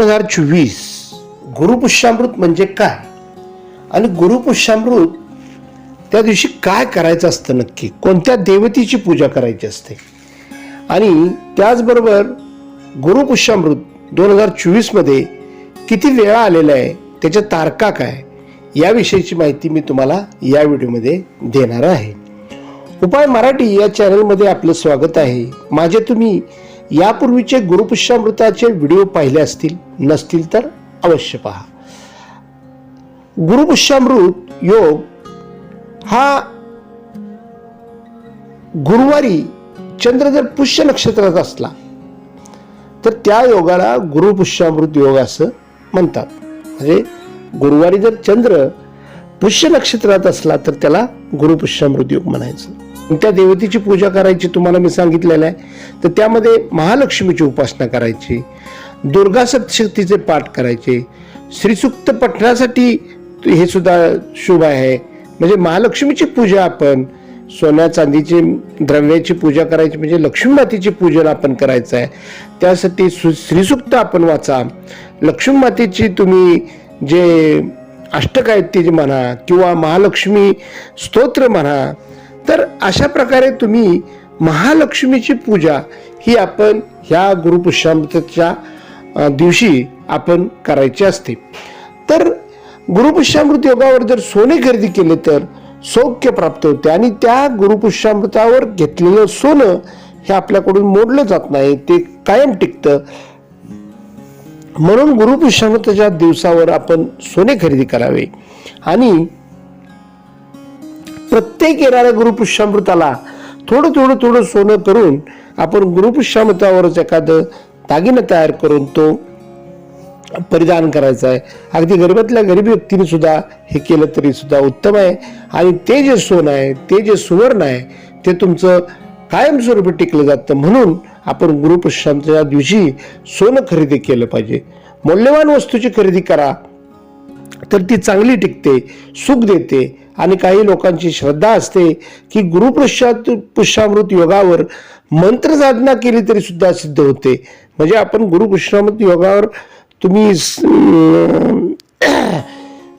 दोन हजार चोवीस गुरुपुष्यामृत म्हणजे काय? आणि गुरुपुष्यामृत त्या दिवशी काय करायचं असतं नक्की? कोणत्या देवतेची पूजा करायची असते? आणि त्याचबरोबर गुरुपुष्यामृत दोन हजार चोवीसमध्ये किती वेळा आलेला आहे? त्याच्या तारका काय? याविषयीची माहिती मी तुम्हाला या व्हिडिओमध्ये देणार आहे. उपाय मराठी या चॅनलमध्ये आपलं स्वागत आहे. माझे तुम्ही यापूर्वीचे गुरुपुष्यामृताचे व्हिडिओ पाहिले असतील नसतील तर अवश्य पहा. गुरुपुष्यामृत योग हा गुरुवारी चंद्र जर पुष्य नक्षत्रात असला तर त्या योगाला गुरुपुष्यामृत योग असं म्हणतात. म्हणजे गुरुवारी जर चंद्र पुष्य नक्षत्रात असला तर त्याला गुरुपुष्यामृत योग म्हणायचं. त्या देवतेची पूजा करायची तुम्हाला मी सांगितलेलं आहे. तर त्यामध्ये महालक्ष्मीची उपासना करायची दुर्गा सप्तशक्तीचे पाठ करायचे श्रीसुक्त पठणासाठी हे सुद्धा शुभ आहे. म्हणजे महालक्ष्मीची पूजा आपण सोन्या चांदीची द्रव्याची पूजा करायची म्हणजे लक्ष्मीमातेची पूजन आपण करायचं आहे. त्यासाठी सु श्रीसुक्त आपण वाचा. लक्ष्मी मातेची तुम्ही जे अष्टक आहेत ते म्हणा किंवा महालक्ष्मी स्तोत्र म्हणा तर अशा प्रकारे तुम्ही महालक्ष्मीची पूजा ही आपण ह्या गुरुपुष्यामृतच्या दिवशी आपण करायची असते. तर गुरुपुष्यामृत योगावर जर सोने खरेदी केले तर सौख्य प्राप्त होते आणि त्या गुरुपुष्यामृतावर घेतलेलं सोनं हे आपल्याकडून मोडलं जात नाही ते कायम टिकतं. म्हणून गुरुपुष्यामृताच्या दिवसावर आपण सोने खरेदी करावे आणि प्रत्येक येणाऱ्या गुरुपुष्यामृताला थोडं थोडं थोडं सोनं करून आपण गुरुपुष्यामृतावरच एखादं दागिनं तयार करून तो परिधान करायचा आहे. अगदी गरिबातल्या गरीब व्यक्तीने सुद्धा हे केलं तरी सुद्धा उत्तम आहे. आणि ते जे सोनं आहे ते जे सुवर्ण आहे ते तुमचं कायमस्वरूपी टिकलं जातं. म्हणून आपण गुरुपुष्यामच्या दिवशी सोनं खरेदी केलं पाहिजे. मौल्यवान वस्तूची खरेदी करा तर ती चांगली टिकते सुख देते. आणि काही लोकांची श्रद्धा असते की गुरुपुष्यात पुष्यामृत योगावर मंत्र साधना केली तरी सुद्धा सिद्ध होते. म्हणजे आपण गुरुपुष्यामृत योगावर तुम्ही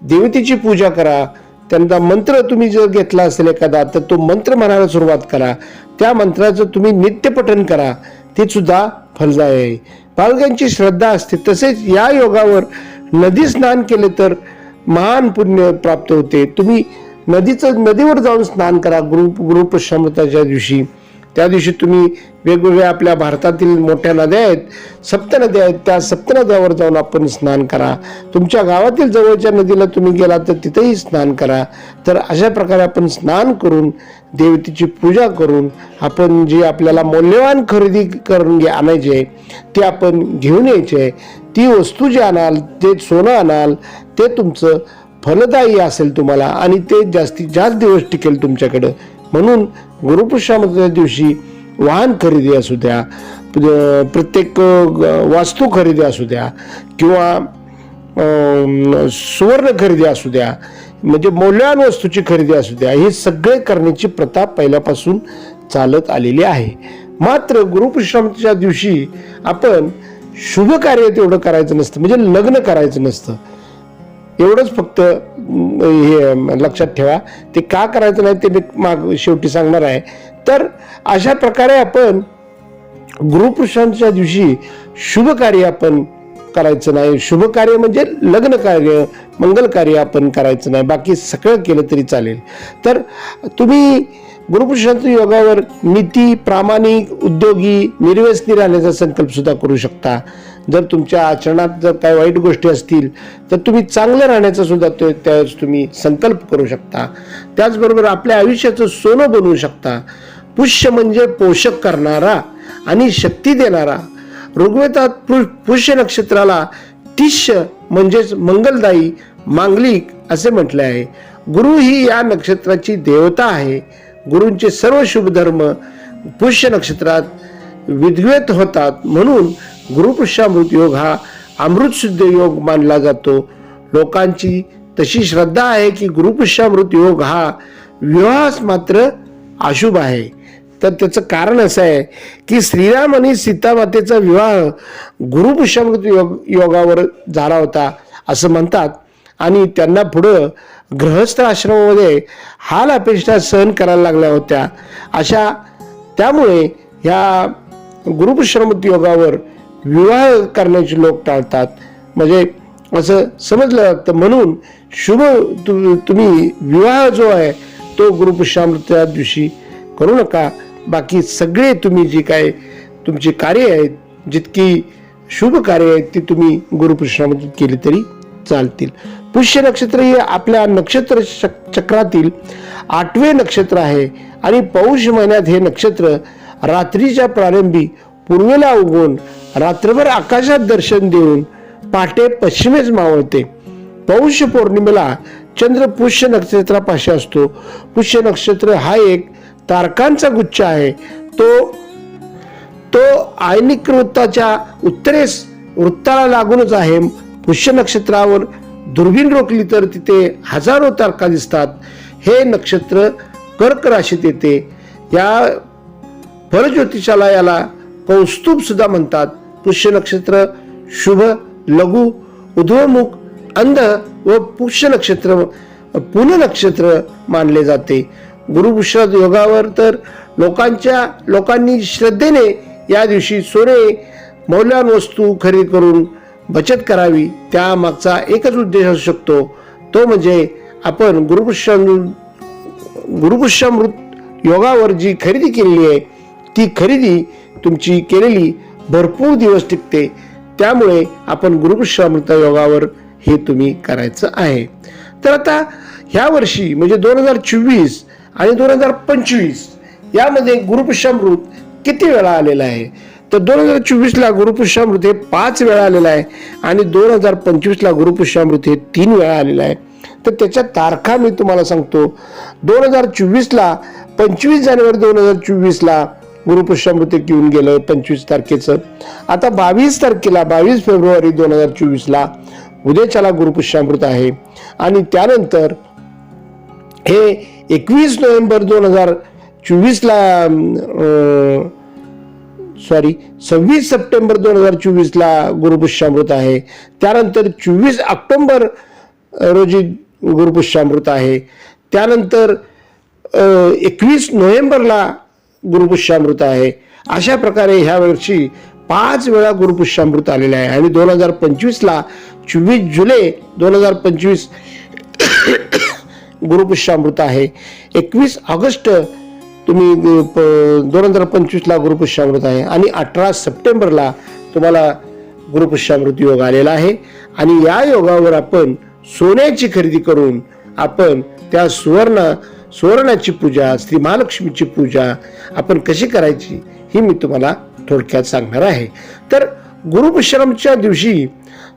देवतेची पूजा करा. त्यांचा मंत्र तुम्ही जर घेतला असेल एखादा तर तो मंत्र म्हणायला सुरुवात करा. त्या मंत्राचं तुम्ही नित्यपठन करा. ते सुद्धा फलदाय आहे. बालकांची श्रद्धा असते. तसेच या योगावर नदी स्नान केले तर महान पुण्य प्राप्त होते. तुम्ही नदीचं नदीवर जाऊन स्नान करा. ग्रुप गुरुपुष्यामृताच्या दिवशी. त्या दिवशी तुम्ही वेगवेगळ्या आपल्या भारतातील मोठ्या नद्या आहेत सप्त नद्या आहेत त्या सप्त नद्यावर जाऊन आपण स्नान करा. तुमच्या गावातील जवळच्या नदीला तुम्ही गेला तर तिथेही स्नान करा. तर अशा प्रकारे आपण स्नान करून देवतेची पूजा करून आपण जी आपल्याला मौल्यवान खरेदी करून घे आणायची आहे ती आपण घेऊन यायची आहे. ती वस्तू जी आणाल ते सोनं आणाल ते तुमचं फलदायी असेल तुम्हाला आणि ते जास्तीत जास्त दिवस टिकेल तुमच्याकडं. म्हणून गुरुपुष्यामृताच्या दिवशी वाहन खरेदी असू द्या प्रत्येक वास्तू खरेदी असू द्या किंवा सुवर्ण खरेदी असू द्या म्हणजे मौल्यवान वस्तूची खरेदी असू द्या हे सगळे करण्याची प्रथा पहिल्यापासून चालत आलेली आहे. मात्र गुरुपुष्यामृताच्या दिवशी आपण शुभ कार्य तेवढं करायचं नसतं म्हणजे लग्न करायचं नसतं. एवढंच फक्त हे लक्षात ठेवा. ते का करायचं नाही ते मी माग शेवटी सांगणार आहे. तर अशा प्रकारे आपण गुरुपुरुषांच्या दिवशी शुभ कार्य आपण करायचं नाही. शुभ कार्य म्हणजे लग्न कार्य मंगल कार्य आपण करायचं नाही. बाकी सगळं केलं तरी चालेल. तर तुम्ही गुरुपुरुषांच्या योगावर नीती प्रामाणिक उद्योगी निर्व्यसनी राहण्याचा संकल्प सुद्धा करू शकता. जर तुमच्या आचरणात जर काही वाईट गोष्टी असतील तर तुम्ही चांगलं राहण्याचा सुद्धा तो त्यावेळेस तुम्ही संकल्प करू शकता. त्याचबरोबर आपल्या आयुष्याचं सोनं बनवू शकता. पुष्य म्हणजे पोषक करणारा आणि शक्ती देणारा. ऋग्वेदात पु- पुष्य नक्षत्राला तिष्य म्हणजेच मंगलदायी मांगलिक असे म्हटले आहे. गुरु ही या नक्षत्राची देवता आहे. गुरूंचे सर्व शुभ धर्म पुष्य नक्षत्रात विद्वेत होतात म्हणून गुरुपुष्यामृत योग हा अमृतशुद्ध योग मानला जातो. लोकांची तशी श्रद्धा आहे की गुरुपुष्यामृत योग हा विवाहास मात्र अशुभ आहे. तर त्याचं कारण असं आहे की श्रीराम आणि सीतामातेचा विवाह गुरुपुष्यामृत योग योगावर झाला होता असं म्हणतात. आणि त्यांना पुढं गृहस्थ आश्रमामध्ये हाल अपेक्षा सहन करायला लागल्या होत्या. अशा त्यामुळे ह्या गुरुपुष्यामृत योगावर विवाह करण्याचे लोक टाळतात. म्हणजे असं समजलं जातं. म्हणून शुभ तु तुम्ही विवाह जो आहे तो गुरुपुष्यामृत्या दिवशी करू नका. बाकी सगळे तुम्ही जी काय तुमची कार्य आहेत जितकी शुभ कार्य आहेत ती तुम्ही गुरुपुष्यामध्ये केली तरी चालतील. पुष्य नक्षत्र हे आपल्या नक्षत्र चक- चक्रातील आठवे नक्षत्र आहे. आणि पौष महिन्यात हे नक्षत्र रात्रीच्या प्रारंभी पूर्वेला उगवून रात्रभर आकाशात दर्शन देऊन पहाटे पश्चिमेस मावळते. पौष पौर्णिमेला चंद्र पुष्य नक्षत्रापाशी असतो. पुष्य नक्षत्र हा एक तारकांचा गुच्छ आहे. तो तो आयनिक वृत्ताच्या उत्तरेस वृत्ताला लागूनच आहे. पुष्य नक्षत्रावर दुर्बीण रोखली तर तिथे हजारो तारका दिसतात. हे नक्षत्र कर्क राशीत येते. या फलज्योतिषाला याला कौस्तुभ सुद्धा म्हणतात. पुष्य नक्षत्र शुभ लघु उध्वमुख अंध व पुष्य नक्षत्र पुन नक्षत्र मानले जाते. गुरुपुष्य योगावर तर लोकांच्या लोकांनी श्रद्धेने या दिवशी सोने मौल्यवान वस्तू खरेदी करून बचत करावी त्यामागचा एकच उद्देश असू शकतो. तो म्हणजे आपण गुरुपुष्य गुरुपुष्यामृत योगावर जी खरेदी केलेली आहे ती खरेदी तुमची केलेली भरपूर दिवस टिकते. त्यामुळे आपण गुरुपुष्यामृत योगावर हे तुम्ही करायचं आहे. तर आता ह्या वर्षी म्हणजे दोन हजार चोवीस आणि दोन हजार पंचवीस यामध्ये गुरुपुष्यामृत किती वेळा आलेला आहे? तर दोन हजार चोवीसला गुरुपुष्यामृत हे पाच वेळा आलेलं आहे आणि दोन हजार पंचवीसला गुरुपुष्यामृत हे तीन वेळा आलेलं आहे. तर त्याच्या तारखा मी तुम्हाला सांगतो. दोन हजार चोवीसला पंचवीस जानेवारी दोन हजार चोवीसला गुरुपुष्यामृत एक येऊन गेलं पंचवीस तारखेचं. आता बावीस तारखेला बावीस फेब्रुवारी दोन हजार चोवीसला उद्याच्याला गुरुपुष्यामृत आहे. आणि त्यानंतर हे एकवीस नोव्हेंबर दोन हजार चोवीसला सॉरी सव्वीस सप्टेंबर दोन हजार चोवीसला गुरुपुष्यामृत आहे. त्यानंतर चोवीस ऑक्टोंबर रोजी गुरुपुष्यामृत आहे. त्यानंतर एकवीस नोव्हेंबरला गुरुपुष्यामृत आहे. अशा प्रकारे ह्या वर्षी पाच वेळा गुरुपुष्यामृत आलेलं आहे. आणि दोन हजार पंचवीसला चोवीस जुलै दोन हजार पंचवीस गुरुपुष्यामृत आहे. एकवीस ऑगस्ट तुम्ही दोन हजार पंचवीसला गुरुपुष्यामृत आहे. आणि अठरा सप्टेंबरला तुम्हाला गुरुपुष्यामृत योग आलेला आहे. आणि या योगावर आपण सोन्याची खरेदी करून आपण त्या सुवर्ण सुवर्णाची पूजा श्री महालक्ष्मीची पूजा आपण कशी करायची ही मी तुम्हाला थोडक्यात सांगणार आहे. तर गुरुपश्रमच्या दिवशी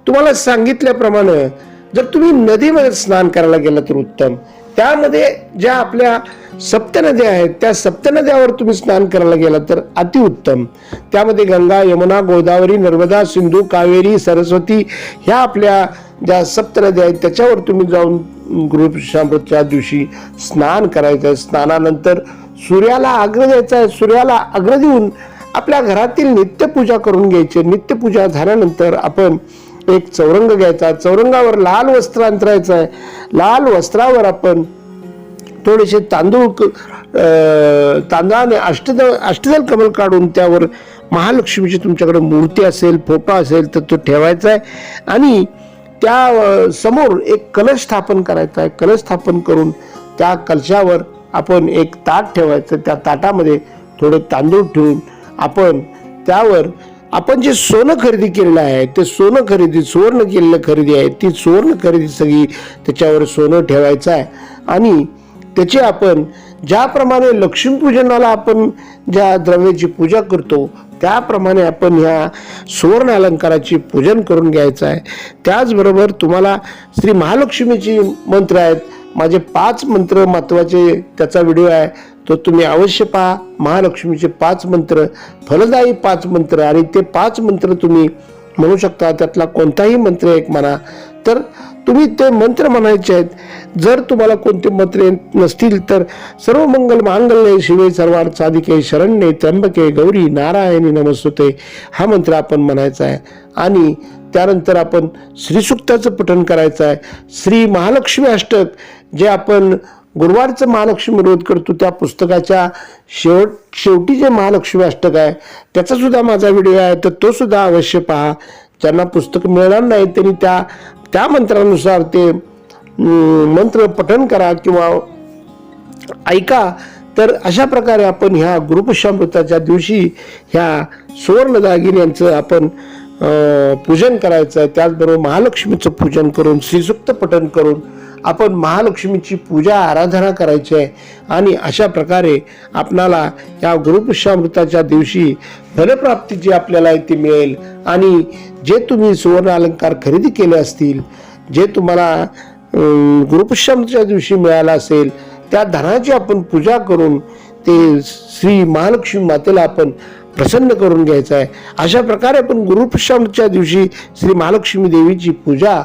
तुम्हाला सांगितल्याप्रमाणे जर तुम्ही नदीमध्ये स्नान करायला गेला तर उत्तम. त्यामध्ये ज्या आपल्या सप्तनद्या आहेत त्या सप्तनद्यावर तुम्ही स्नान करायला गेला तर अतिउत्तम त्यामध्ये गंगा यमुना गोदावरी नर्मदा सिंधू कावेरी सरस्वती ह्या आपल्या ज्या सप्तनद्या आहेत त्याच्यावर तुम्ही जाऊन गुरुपुष्यामृतच्या दिवशी स्नान करायचं आहे. स्नानानंतर सूर्याला अग्र द्यायचा आहे. सूर्याला अग्र देऊन आपल्या घरातील नित्यपूजा करून घ्यायची नित्यपूजा झाल्यानंतर आपण एक चौरंग घ्यायचा. चौरंगावर लाल वस्त्र अंतरायचं आहे. लाल वस्त्रावर आपण थोडेसे तांदूळ क- तांदळाने अष्टद अष्टदल कमल काढून त्यावर महालक्ष्मीची तुमच्याकडे मूर्ती असेल फोटो असेल तर तो ठेवायचा आहे. आणि त्या समोर एक कलश स्थापन करायचा आहे. कलश स्थापन करून त्या कलशावर आपण एक ताट ठेवायचं. त्या ताटामध्ये थोडे तांदूळ ठेवून आपण त्यावर आपण जे सोनं खरेदी केलेलं आहे ते सोनं खरेदी सुवर्ण केलेलं खरेदी आहे ती सुवर्ण खरेदी सगळी त्याच्यावर सोनं ठेवायचं आहे. आणि त्याची आपण ज्याप्रमाणे लक्ष्मीपूजनाला आपण ज्या द्रव्याची पूजा करतो त्याप्रमाणे आपण ह्या सुवर्ण अलंकाराची पूजन करून घ्यायचं आहे. त्याचबरोबर तुम्हाला श्री महालक्ष्मीची मंत्र आहेत माझे पाच मंत्र महत्त्वाचे त्याचा व्हिडिओ आहे. तो तुम्ही अवश्य पहा. महालक्ष्मीचे पाच मंत्र फलदायी पाच मंत्र आणि ते पाच मंत्र तुम्ही म्हणू शकता. त्यातला कोणताही मंत्र एक म्हणा. तर तुम्ही ते मंत्र म्हणायचे आहेत. जर तुम्हाला कोणते मंत्र नसतील तर सर्व मंगल मांगल्य शिवे सर्वार साधिके शरण्ये त्र्यंबके गौरी नारायणी नमस्तुते. हा मंत्र आपण म्हणायचा आहे. आणि त्यानंतर आपण श्रीसुक्ताचं पठण करायचं आहे. श्री महालक्ष्मी अष्टक जे आपण गुरुवारचं महालक्ष्मी विरोध करतो त्या पुस्तकाच्या शेवट शेवटी जे महालक्ष्मी अष्टक आहे त्याचासुद्धा माझा व्हिडिओ आहे तर तोसुद्धा अवश्य पहा. ज्यांना पुस्तक मिळणार नाही त्यांनी त्या त्या मंत्रानुसार ते मंत्र पठण करा किंवा ऐका. तर अशा प्रकारे आपण ह्या गुरुपुष्यामृताच्या दिवशी ह्या सुवर्ण दागिन्यांचं आपण पूजन करायचं आहे त्याचबरोबर महालक्ष्मीचं पूजन करून श्रीसुक्त पठण करून आपण महालक्ष्मीची पूजा आराधना करायची आहे. आणि अशा प्रकारे आपणाला या गुरुपुष्यामृताच्या दिवशी धनप्राप्ती जी आपल्याला आहे ती मिळेल. आणि जे तुम्ही सुवर्ण अलंकार खरेदी केले असतील जे तुम्हाला अं, गुरुपुष्यामृताच्या दिवशी मिळाला असेल त्या धनाची आपण पूजा करून ते श्री महालक्ष्मी मातेला आपण प्रसन्न करून घ्यायचा आहे. अशा प्रकारे आपण गुरुपुष्यामृतच्या दिवशी श्री महालक्ष्मी देवीची पूजा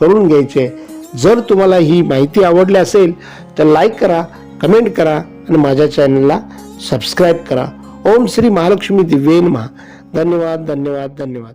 करून घ्यायची. आहे जर तुम्हाला ही माहिती आवडली असेल तर लाईक करा कमेंट करा आणि माझ्या चॅनलला सबस्क्राईब करा. ओम श्री महालक्ष्मी दिव्येन महा धन्यवाद धन्यवाद धन्यवाद.